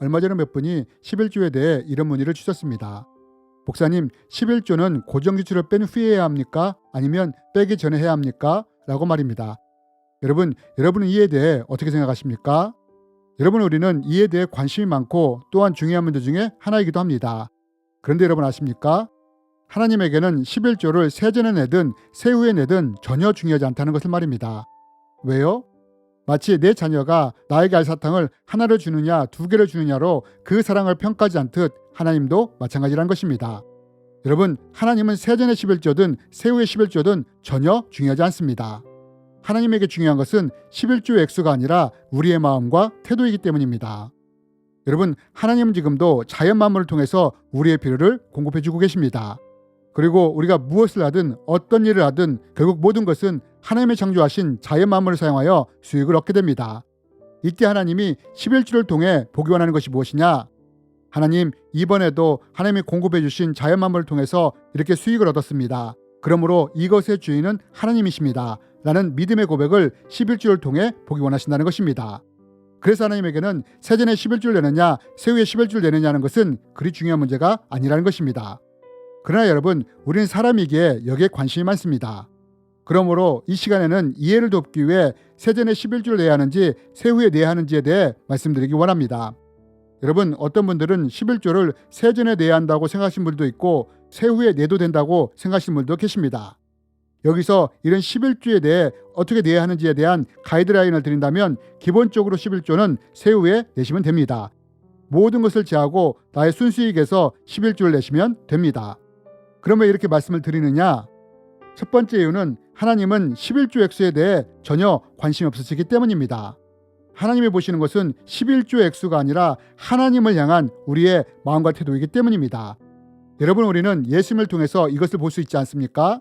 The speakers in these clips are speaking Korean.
얼마 전에 몇 분이 11조에 대해 이런 문의를 주셨습니다. 목사님, 11조는 고정 지출을 뺀 후에 해야 합니까? 아니면 빼기 전에 해야 합니까? 라고 말입니다. 여러분, 여러분은 이에 대해 어떻게 생각하십니까? 여러분, 우리는 이에 대해 관심이 많고 또한 중요한 문제 중에 하나이기도 합니다. 그런데 여러분 아십니까? 하나님에게는 11조를 세전에 내든 세후에 내든 전혀 중요하지 않다는 것을 말입니다. 왜요? 마치 내 자녀가 나에게 알사탕을 하나를 주느냐 두 개를 주느냐로 그 사랑을 평가하지 않듯 하나님도 마찬가지란 것입니다. 여러분, 하나님은 세전의 11조든 세후의 11조든 전혀 중요하지 않습니다. 하나님에게 중요한 것은 11조의 액수가 아니라 우리의 마음과 태도이기 때문입니다. 여러분, 하나님은 지금도 자연 만물을 통해서 우리의 필요를 공급해 주고 계십니다. 그리고 우리가 무엇을 하든 어떤 일을 하든 결국 모든 것은 하나님의 창조하신 자연 만물을 사용하여 수익을 얻게 됩니다. 이때 하나님이 11조를 통해 보기 원하는 것이 무엇이냐? 하나님, 이번에도 하나님이 공급해 주신 자연 만물을 통해서 이렇게 수익을 얻었습니다. 그러므로 이것의 주인은 하나님이십니다. 라는 믿음의 고백을 11조를 통해 보기 원하신다는 것입니다. 그래서 하나님에게는 세전에 11조를 내느냐, 세후에 11조를 내느냐는 것은 그리 중요한 문제가 아니라는 것입니다. 그러나 여러분, 우리는 사람이기에 여기에 관심이 많습니다. 그러므로 이 시간에는 이해를 돕기 위해 세전에 11조를 내야 하는지 세후에 내야 하는지에 대해 말씀드리기 원합니다. 여러분, 어떤 분들은 11조를 세전에 내야 한다고 생각하시는 분도 있고 세후에 내도 된다고 생각하시는 분도 계십니다. 여기서 이런 11조에 대해 어떻게 내야 하는지에 대한 가이드라인을 드린다면 기본적으로 11조는 세후에 내시면 됩니다. 모든 것을 제하고 나의 순수익에서 11조를 내시면 됩니다. 그러면 이렇게 말씀을 드리느냐? 첫 번째 이유는 하나님은 11조 액수에 대해 전혀 관심이 없으시기 때문입니다. 하나님이 보시는 것은 11조 액수가 아니라 하나님을 향한 우리의 마음과 태도이기 때문입니다. 여러분 우리는 예수님을 통해서 이것을 볼 수 있지 않습니까?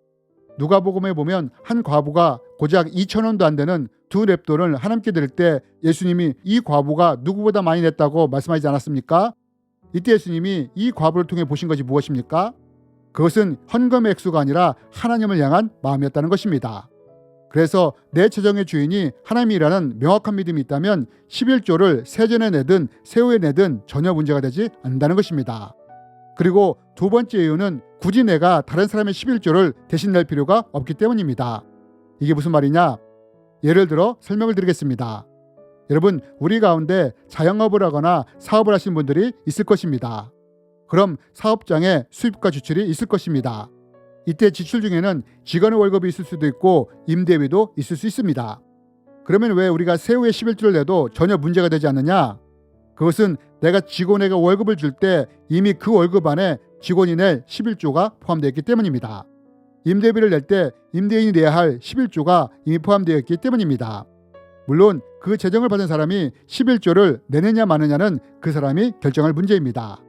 누가복음에 보면 한 과부가 고작 2천 원도 안 되는 두 랩돈을 하나님께 드릴 때 예수님이 이 과부가 누구보다 많이 냈다고 말씀하지 않았습니까? 이때 예수님이 이 과부를 통해 보신 것이 무엇입니까? 그것은 헌금의 액수가 아니라 하나님을 향한 마음이었다는 것입니다. 그래서 내 재정의 주인이 하나님이라는 명확한 믿음이 있다면 11조를 세전에 내든 세후에 내든 전혀 문제가 되지 않는다는 것입니다. 그리고 두 번째 이유는 굳이 내가 다른 사람의 11조를 대신 낼 필요가 없기 때문입니다. 이게 무슨 말이냐? 예를 들어 설명을 드리겠습니다. 여러분, 우리 가운데 자영업을 하거나 사업을 하신 분들이 있을 것입니다. 그럼 사업장에 수입과 지출이 있을 것입니다. 이때 지출 중에는 직원의 월급이 있을 수도 있고 임대비도 있을 수 있습니다. 그러면 왜 우리가 세후에 11조를 내도 전혀 문제가 되지 않느냐? 그것은 내가 직원에게 월급을 줄 때 이미 그 월급 안에 직원이 낼 11조가 포함되어 있기 때문입니다. 임대비를 낼 때 임대인이 내야 할 11조가 이미 포함되어 있기 때문입니다. 물론 그 재정을 받은 사람이 11조를 내느냐 마느냐는 그 사람이 결정할 문제입니다.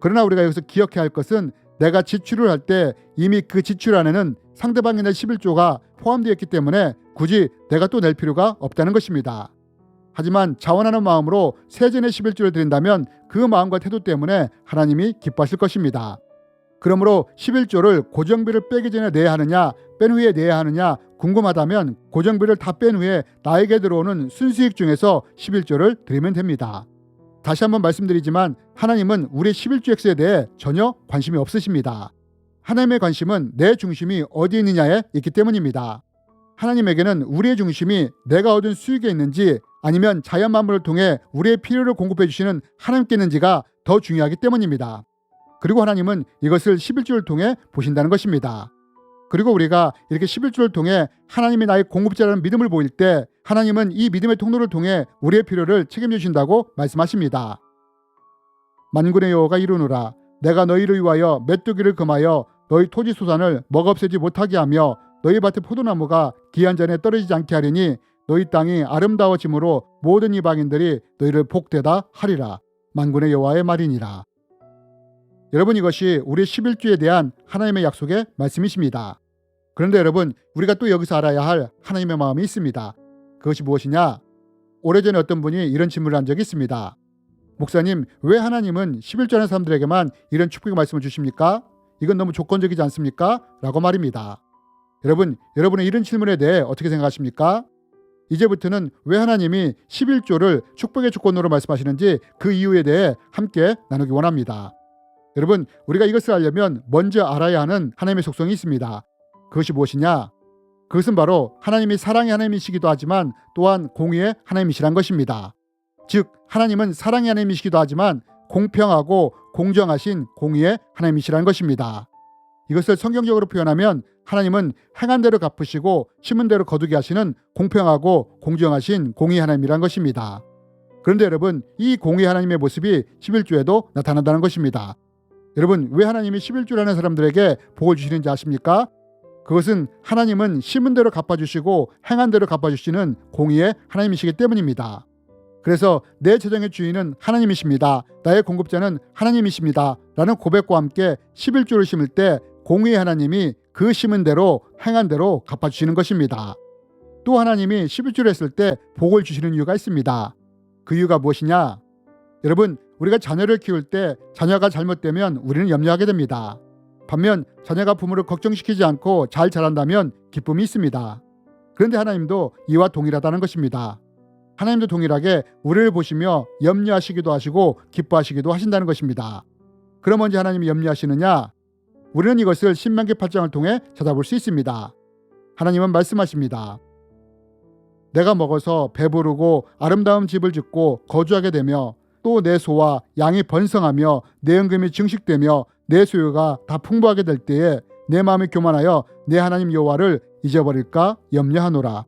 그러나 우리가 여기서 기억해야 할 것은 내가 지출을 할 때 이미 그 지출 안에는 상대방이 낼 11조가 포함되어 있기 때문에 굳이 내가 또 낼 필요가 없다는 것입니다. 하지만 자원하는 마음으로 세전의 11조를 드린다면 그 마음과 태도 때문에 하나님이 기뻐하실 것입니다. 그러므로 11조를 고정비를 빼기 전에 내야 하느냐 뺀 후에 내야 하느냐 궁금하다면 고정비를 다 뺀 후에 나에게 들어오는 순수익 중에서 11조를 드리면 됩니다. 다시 한번 말씀드리지만 하나님은 우리의 11조 액수에 대해 전혀 관심이 없으십니다. 하나님의 관심은 내 중심이 어디 있느냐에 있기 때문입니다. 하나님에게는 우리의 중심이 내가 얻은 수익에 있는지 아니면 자연 만물을 통해 우리의 필요를 공급해 주시는 하나님께 있는지가 더 중요하기 때문입니다. 그리고 하나님은 이것을 11조를 통해 보신다는 것입니다. 그리고 우리가 이렇게 11조를 통해 하나님이 나의 공급자라는 믿음을 보일 때 하나님은 이 믿음의 통로를 통해 우리의 필요를 책임져 주신다고 말씀하십니다. 만군의 여호가 이르노라 내가 너희를 위하여 메뚜기를 금하여 너희 토지 소산을 먹없애지 못하게 하며 너희 밭의 포도나무가 기한 전에 떨어지지 않게 하리니 너희 땅이 아름다워짐으로 모든 이방인들이 너희를 복되다 하리라 만군의 여호와의 말이니라. 여러분 이것이 우리 11주에 대한 하나님의 약속의 말씀이십니다. 그런데 여러분 우리가 또 여기서 알아야 할 하나님의 마음이 있습니다. 그것이 무엇이냐? 오래전에 어떤 분이 이런 질문을 한 적이 있습니다. 목사님, 왜 하나님은 11조 하는 사람들에게만 이런 축복의 말씀을 주십니까? 이건 너무 조건적이지 않습니까? 라고 말입니다. 여러분, 여러분의 이런 질문에 대해 어떻게 생각하십니까? 이제부터는 왜 하나님이 11조를 축복의 조건으로 말씀하시는지 그 이유에 대해 함께 나누기 원합니다. 여러분, 우리가 이것을 알려면 먼저 알아야 하는 하나님의 속성이 있습니다. 그것이 무엇이냐? 그것은 바로 하나님이 사랑의 하나님이시기도 하지만 또한 공의의 하나님이시란 것입니다. 즉, 하나님은 사랑의 하나님이시기도 하지만 공평하고 공정하신 공의의 하나님이시라는 것입니다. 이것을 성경적으로 표현하면 하나님은 행한 대로 갚으시고 심은 대로 거두게 하시는 공평하고 공정하신 공의 하나님이란 것입니다. 그런데 여러분, 이 공의 하나님의 모습이 11조에도 나타난다는 것입니다. 여러분, 왜 하나님이 11조라는 사람들에게 복을 주시는지 아십니까? 그것은 하나님은 심은 대로 갚아주시고 행한 대로 갚아주시는 공의의 하나님이시기 때문입니다. 그래서 내 재정의 주인은 하나님이십니다. 나의 공급자는 하나님이십니다. 라는 고백과 함께 11조를 심을 때 공의의 하나님이 그 심은 대로 행한 대로 갚아주시는 것입니다. 또 하나님이 11조를 했을 때 복을 주시는 이유가 있습니다. 그 이유가 무엇이냐? 여러분, 우리가 자녀를 키울 때 자녀가 잘못되면 우리는 염려하게 됩니다. 반면 자녀가 부모를 걱정시키지 않고 잘 자란다면 기쁨이 있습니다. 그런데 하나님도 이와 동일하다는 것입니다. 하나님도 동일하게 우리를 보시며 염려하시기도 하시고 기뻐하시기도 하신다는 것입니다. 그럼 언제 하나님이 염려하시느냐? 우리는 이것을 신명기 8장을 통해 찾아볼 수 있습니다. 하나님은 말씀하십니다. 내가 먹어서 배부르고 아름다운 집을 짓고 거주하게 되며 또 내 소와 양이 번성하며 내 연금이 증식되며 내 소유가 다 풍부하게 될 때에 내 마음이 교만하여 내 하나님 여호와를 잊어버릴까 염려하노라.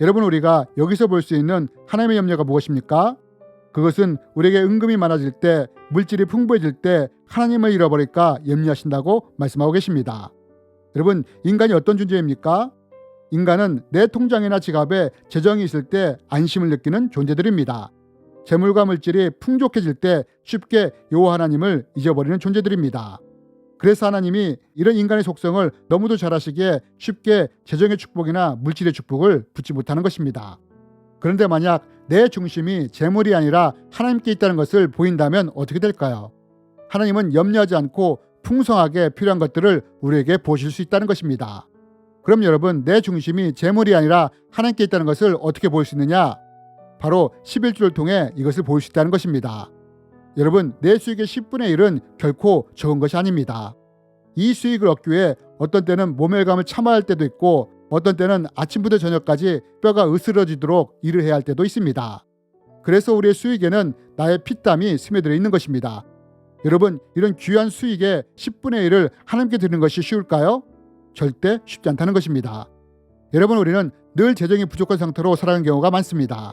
여러분 우리가 여기서 볼 수 있는 하나님의 염려가 무엇입니까? 그것은 우리에게 은금이 많아질 때 물질이 풍부해질 때 하나님을 잃어버릴까 염려하신다고 말씀하고 계십니다. 여러분 인간이 어떤 존재입니까? 인간은 내 통장이나 지갑에 재정이 있을 때 안심을 느끼는 존재들입니다. 재물과 물질이 풍족해질 때 쉽게 여호와 하나님을 잊어버리는 존재들입니다. 그래서 하나님이 이런 인간의 속성을 너무도 잘 아시기에 쉽게 재정의 축복이나 물질의 축복을 붙지 못하는 것입니다. 그런데 만약 내 중심이 재물이 아니라 하나님께 있다는 것을 보인다면 어떻게 될까요? 하나님은 염려하지 않고 풍성하게 필요한 것들을 우리에게 보실 수 있다는 것입니다. 그럼 여러분, 내 중심이 재물이 아니라 하나님께 있다는 것을 어떻게 볼 수 있느냐? 바로 11주를 통해 이것을 볼 수 있다는 것입니다. 여러분, 내 수익의 10분의 1은 결코 적은 것이 아닙니다. 이 수익을 얻기 위해 어떤 때는 모멸감을 참아야 할 때도 있고 어떤 때는 아침부터 저녁까지 뼈가 으스러지도록 일을 해야 할 때도 있습니다. 그래서 우리의 수익에는 나의 피땀이 스며들어 있는 것입니다. 여러분, 이런 귀한 수익의 10분의 1을 하나님께 드리는 것이 쉬울까요? 절대 쉽지 않다는 것입니다. 여러분, 우리는 늘 재정이 부족한 상태로 살아가는 경우가 많습니다.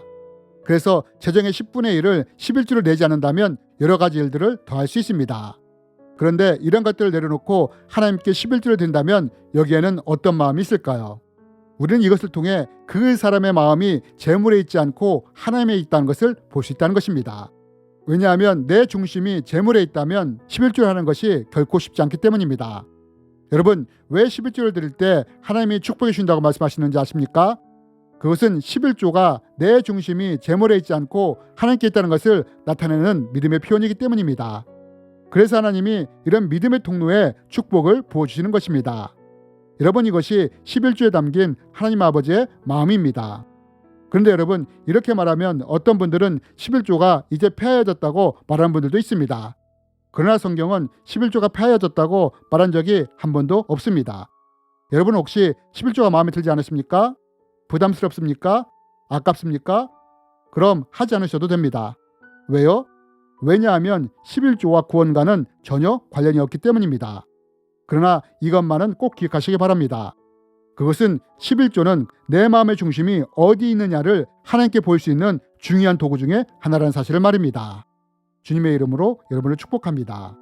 그래서 재정의 10분의 1을 11주를 내지 않는다면 여러 가지 일들을 더할 수 있습니다. 그런데 이런 것들을 내려놓고 하나님께 11주를 든다면 여기에는 어떤 마음이 있을까요? 우리는 이것을 통해 그 사람의 마음이 재물에 있지 않고 하나님에 있다는 것을 볼 수 있다는 것입니다. 왜냐하면 내 중심이 재물에 있다면 11주를 하는 것이 결코 쉽지 않기 때문입니다. 여러분, 왜 11조를 드릴 때 하나님이 축복해 주신다고 말씀하시는지 아십니까? 그것은 11조가 내 중심이 재물에 있지 않고 하나님께 있다는 것을 나타내는 믿음의 표현이기 때문입니다. 그래서 하나님이 이런 믿음의 통로에 축복을 부어주시는 것입니다. 여러분 이것이 11조에 담긴 하나님 아버지의 마음입니다. 그런데 여러분 이렇게 말하면 어떤 분들은 11조가 이제 폐하여졌다고 말하는 분들도 있습니다. 그러나 성경은 11조가 폐하여졌다고 말한 적이 한 번도 없습니다. 여러분 혹시 11조가 마음에 들지 않으십니까? 부담스럽습니까? 아깝습니까? 그럼 하지 않으셔도 됩니다. 왜요? 왜냐하면 11조와 구원과는 전혀 관련이 없기 때문입니다. 그러나 이것만은 꼭 기억하시기 바랍니다. 그것은 11조는 내 마음의 중심이 어디 있느냐를 하나님께 볼 수 있는 중요한 도구 중에 하나라는 사실을 말입니다. 주님의 이름으로 여러분을 축복합니다.